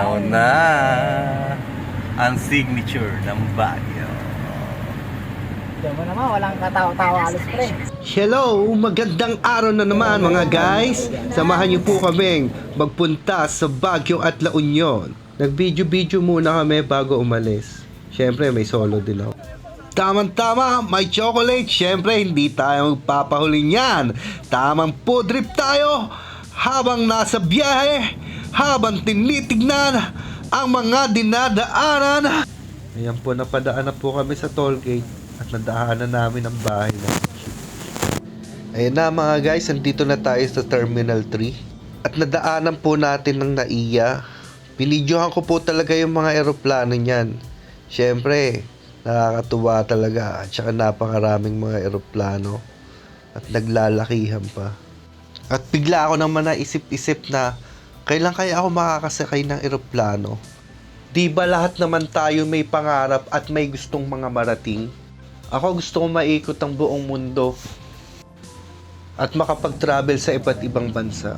Now na ang signature ng Baguio. Diyan mo naman, walang katawa-tawa alis pre. Hello! Magandang araw na naman mga guys! Samahan niyo po kaming magpunta sa Baguio at La Union. Nag-video-video muna kami bago umalis. Siyempre may solo din ako. Tamang-tama, may chocolate. Siyempre hindi tayo magpapahuli niyan. Tamang food trip tayo habang nasa biyahe, habang tinitignan ang mga dinadaanan. Ayan po, napadaan na po kami sa toll gate at nadaanan namin ang bahay na Ayun na mga guys, nandito na tayo sa Terminal 3 at nadaanan po natin ng naiya. Binidyohan ko po talaga yung mga eroplano niyan. Siyempre, nakakatuwa talaga at saka napakaraming mga eroplano at naglalakihan pa. At bigla ako naman naisip-isip na kailan kaya ako makakasakay ng eroplano? Di ba lahat naman tayo may pangarap at may gustong mga marating? Ako gusto kong maikot ang buong mundo at makapag-travel sa iba't ibang bansa.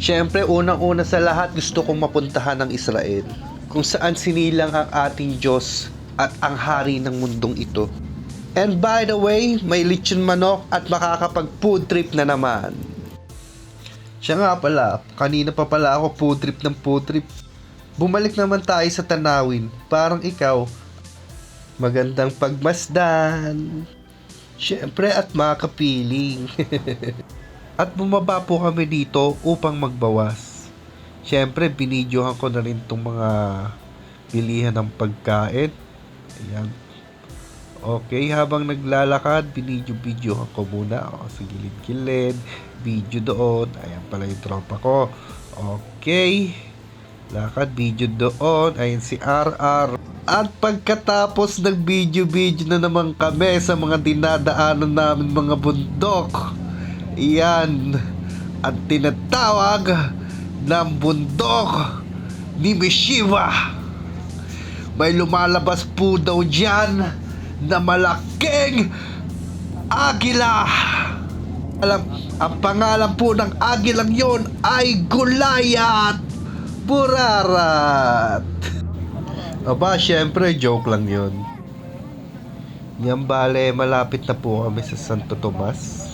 Siyempre, unang-una sa lahat gusto kong mapuntahan ng Israel, kung saan sinilang ang ating Diyos at ang hari ng mundong ito. And by the way, may lechon manok at makakapag-food trip na naman. Siya nga pala, kanina pa pala ako food trip ng food trip. Bumalik naman tayo sa tanawin, parang ikaw, magandang pagmasdan. Siyempre at makapiling. at bumaba po kami dito upang magbawas. Siyempre, binidyohan ko na rin itong mga bilihan ng pagkain. Ayan. Okay, habang naglalakad, binidyo-videohan ko muna. O, sa gilid-gilid, video doon. Ayan pala yung tropa ko. Okay. Lakad, video doon. Ayan si RR. At pagkatapos ng video-video na naman kami sa mga dinadaanan namin mga bundok. Iyan ang tinatawag ng bundok ni Mishiva. May lumalabas po daw dyan na malaking agila. Alam, ang pangalan po ng agilang yon ay Gulayat Burarat. Aba, syempre, joke lang yun. Yan bale, malapit na po kami sa Santo Tomas.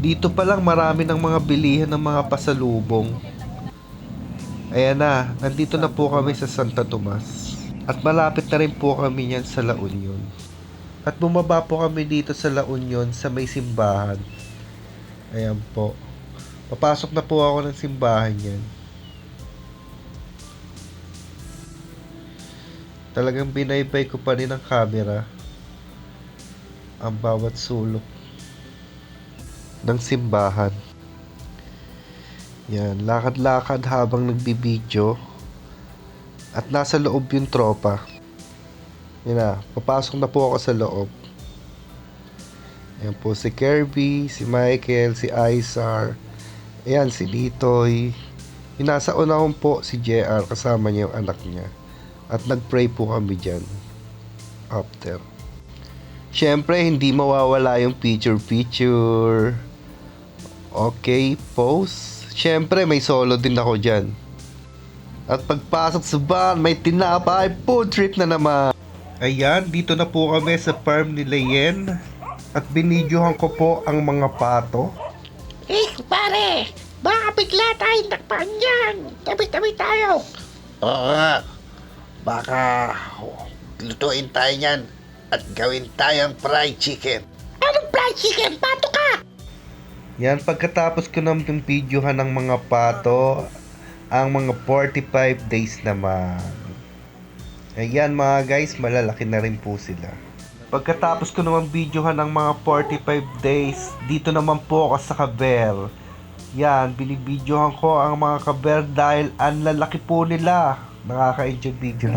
Dito pa lang marami ng mga bilihan ng mga pasalubong. Ayan na, nandito na po kami sa Santa Tomas. At malapit na rin po kami yan sa La Union. At bumaba po kami dito sa La Union sa may simbahan. Ayan po. Papasok na po ako ng simbahan yan. Talagang binaybay ko pa rin ang camera ang bawat sulok ng simbahan. Yan, lakad-lakad habang nagbibideo at nasa loob yung tropa. Yan na, papasok na po ako sa loob. Yan po si Kirby, si Michael, si Isar, ayan si Litoy. Yung nasa unahon po si JR kasama niya yung anak niya. At nag-pray po kami dyan. After. Siyempre, hindi mawawala yung picture-picture. Okay, pose. Siyempre, may solo din ako dyan. At pagpasok sa van, may tinapay food trip na naman. Ayan, dito na po kami sa farm ni Leyen. At binidyohan ko po ang mga pato. Eh, pare! Baka bigla tayong takpan dyan! Tabi-tabi tayo! Oo nga. Baka lutuin tayo niyan at gawin tayong fried chicken. Anong fried chicken? Pato ka! Yan, pagkatapos ko naman videohan ng mga pato, ang mga 45 days naman. Ayan mga guys, malalaki na rin po sila. Pagkatapos ko naman videohan ng mga 45 days, dito naman po ako sa Kaber. Yan, binibidyohan ko ang mga Kaber dahil ang lalaki po nila. Nakaka-enjoy video.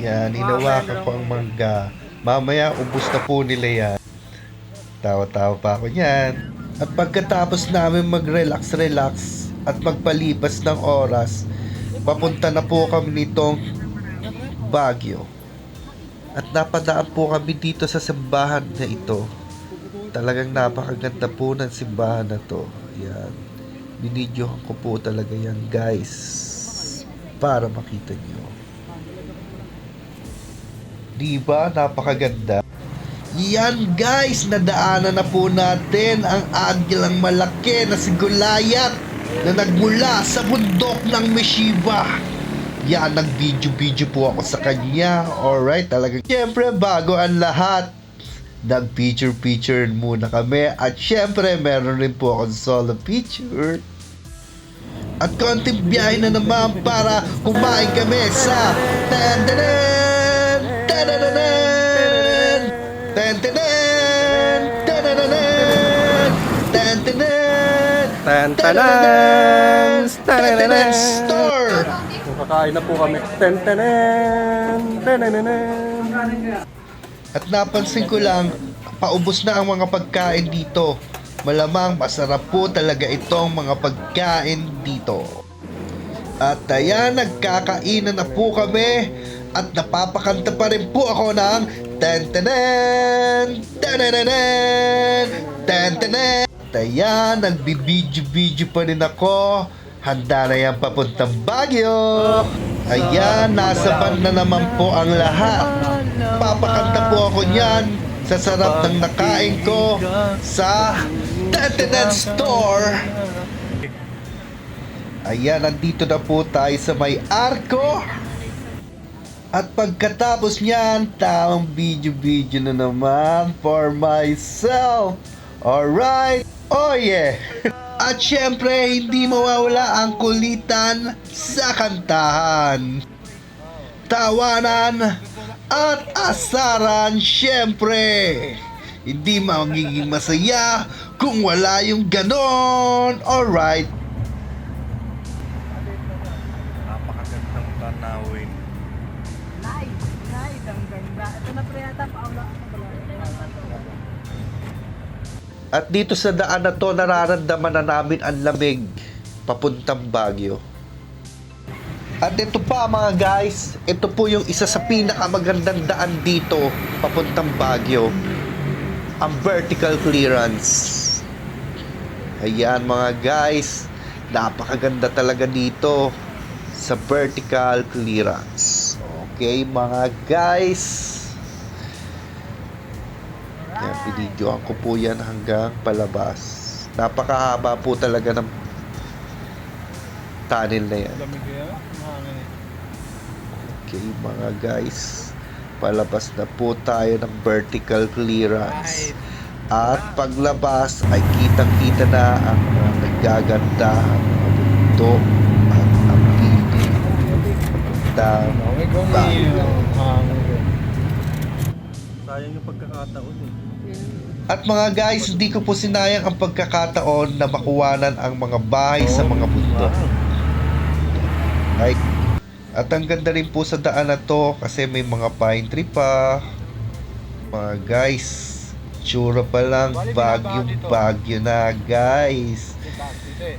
Yan, hinawakan ko ang mangga. Mamaya, ubus na po nila yan. Tawa-tawa pa ako niyan. At pagkatapos namin mag-relax-relax at magpalibas ng oras, papunta na po kami nitong Baguio. At napadaan po kami dito sa simbahan na ito. Talagang napakaganda po ng simbahan na to. Yan. Binidyohan ko po talaga yan guys. Para makita nyo. Diba? Napakaganda. Yan guys, nadaanan na po natin ang agilang malaki na si Goliath na nagmula sa bundok ng Meshiva. Yan, nag-video-video po ako sa kanya. Alright, talaga. Siyempre, bago ang lahat, nag-picture-picture muna kami. At siyempre, meron rin po akong solo picture. At konting biyahe na naman para kumain kami sa Tandanan! Tandanan! Tandanan! Tandanan! Tandanan! Tantanan! Tandanan Store! Kakain na po kami. Tentanan! Tanananan! At napansin ko lang, paubos na ang mga pagkain dito. Malamang masarap po talaga itong mga pagkain dito. At ayan, nagkakainan na po kami at napapakanta pa rin po ako ng Tentanan! Tanananan! Tentanan! At ayan, nagbibidyo-video pa rin ako. Handa na yan papuntang Baguio. Ayan, nasa van na naman po ang lahat. Papakanta po ako niyan sa sarap ng nakain ko sa Tentanan Store. Ayan, nandito na po tayo sa may arko. At pagkatapos niyan, tamang video-video na naman for myself. Alright? Oh yeah! At syempre, hindi mawawala ang kulitan sa kantahan. Tawanan at asaran syempre. Hindi magiging masaya kung wala yung ganon. Alright. Napakagandang tanawin. Nice, nice, ang ganda. Ito na pre yata, paula. At dito sa daan na to, nararamdaman na namin ang lamig papuntang Baguio. At ito pa mga guys, ito po yung isa sa pinakamagandang daan dito papuntang Baguio. Ang vertical clearance. Ayan mga guys, napakaganda talaga dito sa vertical clearance. Okay mga guys. Yan, binidyoan ko po yan hanggang palabas. Napakahaba po talaga ng tunnel na yan. Okay mga guys, palabas na po tayo ng vertical clearance. At paglabas ay kitang-kita na ang mga nagaganda ang mga bundok at ang piling ng Baguio. Sayang yung pagkakataon eh. At mga guys, hindi ko po sinayang ang pagkakataon na makuwanan ang mga bahay sa mga bundok. Like, at ang ganda rin po sa daan na to kasi may mga pine tree pa. Mga guys, tsura pa lang, bagyo bagyo na guys.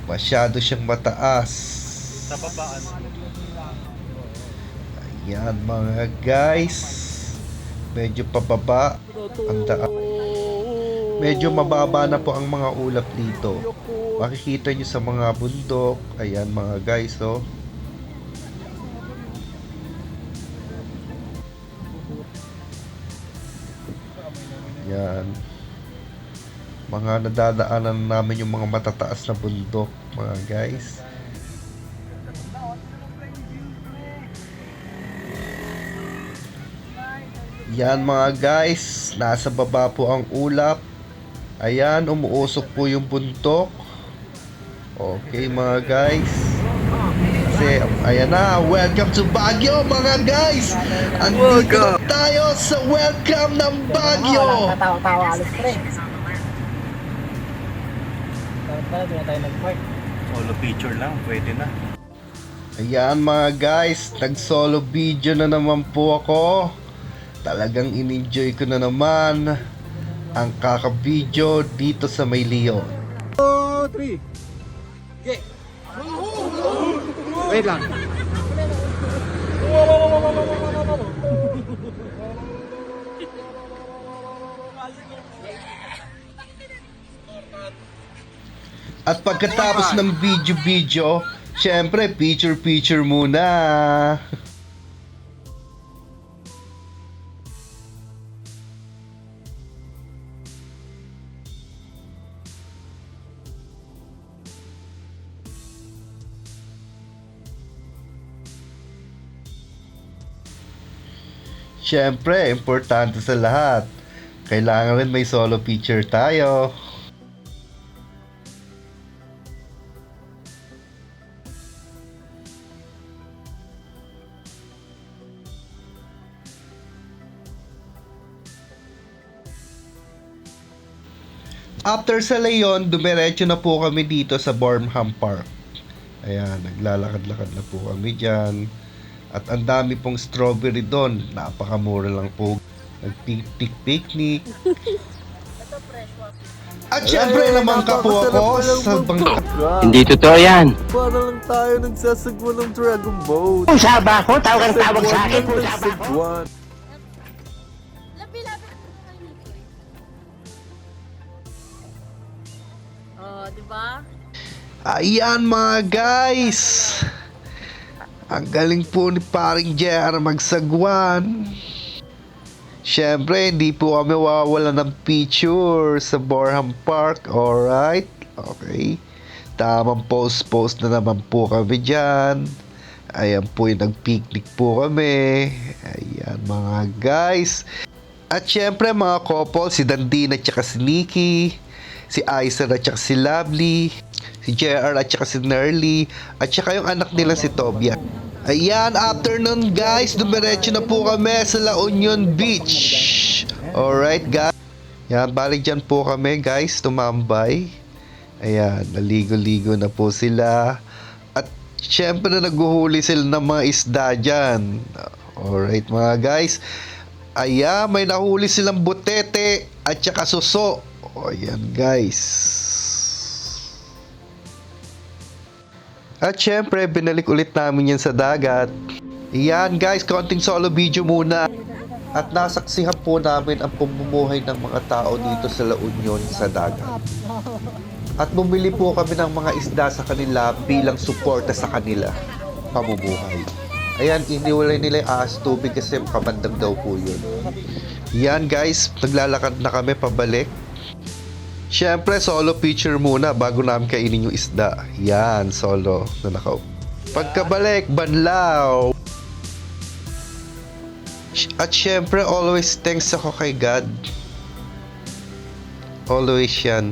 Masyado siyang mataas. Sa babaan. Ayan mga guys. Medyo pababa ang daan. Medyo mababa na po ang mga ulap dito. Makikita nyo sa mga bundok. Ayan mga guys oh. Yan. Mga nadadaanan namin yung mga matataas na bundok, mga guys. Yan mga guys, nasa baba po ang ulap. Ayan, umuusok po yung buntok. Okay mga guys. Kasi, ayan na, welcome to Baguio mga guys! Andito na tayo sa welcome ng Baguio! Walang katawa-tawa alis pre. Dapat pala, doon na tayo nag-park. Solo picture lang, pwede na. Ayan mga guys, nag-solo video na naman po ako. Talagang in-enjoy ko na naman ang kaka-video dito sa May Leon. Wait lang. At pagkatapos ng video-video, syempre picture-picture muna. Syempre, importante sa lahat. Kailangan rin may solo picture tayo. After sa Leon, dumiretso na po kami dito sa Bornham Park. Ayan, naglalakad-lakad na po kami dyan. At ang dami pong strawberry doon. Napakamura lang po. Nag-picnic. At syempre naman ka po ako sa bangka. Hindi totoo yan. Para lang tayo nagsasagwa ng Dragon Boat. Pusa ba ako? Tawag ang tawag sa akin. Pusa ng ba ako? Oh, di ba? Ayan mga guys. Ang galing po ni paring JR magsagwan. Siyempre, hindi po kami wawala ng picture sa Borham Park. Alright? Okay. Tamang post-post na naman po kami dyan. Ayan po yung nag-picnic po kami. Ayan mga guys. At syempre mga couple, si Dandina at si Nikki, si Aiser at saka si Lovely, si JR at saka si Nerly, at saka yung anak nila si Tobia. Ayan, afternoon guys, dumiretso na po kami sa La Union Beach. Alright guys. Yan, balik dyan po kami guys, tumambay. Ayan, naligo-ligo na po sila. At syempre naghuhuli sila ng mga isda dyan. Alright mga guys. Ayan, may nahuli silang butete at saka suso. O, ayan guys. At syempre, binalik ulit namin yan sa dagat. Yan guys, konting solo video muna. At nasaksihan po namin ang pamumuhay ng mga tao dito sa La Union sa dagat. At bumili po kami ng mga isda sa kanila bilang suporta sa kanila pamumuhay. Ayan, iniwalay nila yung ahas tubig kasi kamandag daw po yun. Yan guys, naglalakad na kami pabalik. Siyempre, solo picture muna bago namin kainin yung isda. Yan, solo na nakaw. Pagkabalik, banlaw. At syempre, always thanks ako kay God. Always yan.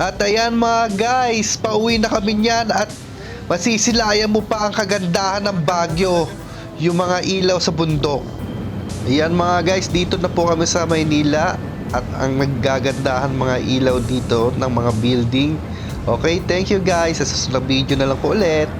At ayan mga guys, pauwi na kami niyan at masisilayan mo pa ang kagandahan ng Baguio, yung mga ilaw sa bundok. Ayan mga guys, dito na po kami sa Maynila at ang naggagandahan mga ilaw dito ng mga building. Okay, thank you guys. Sa susunod video na lang po ulit.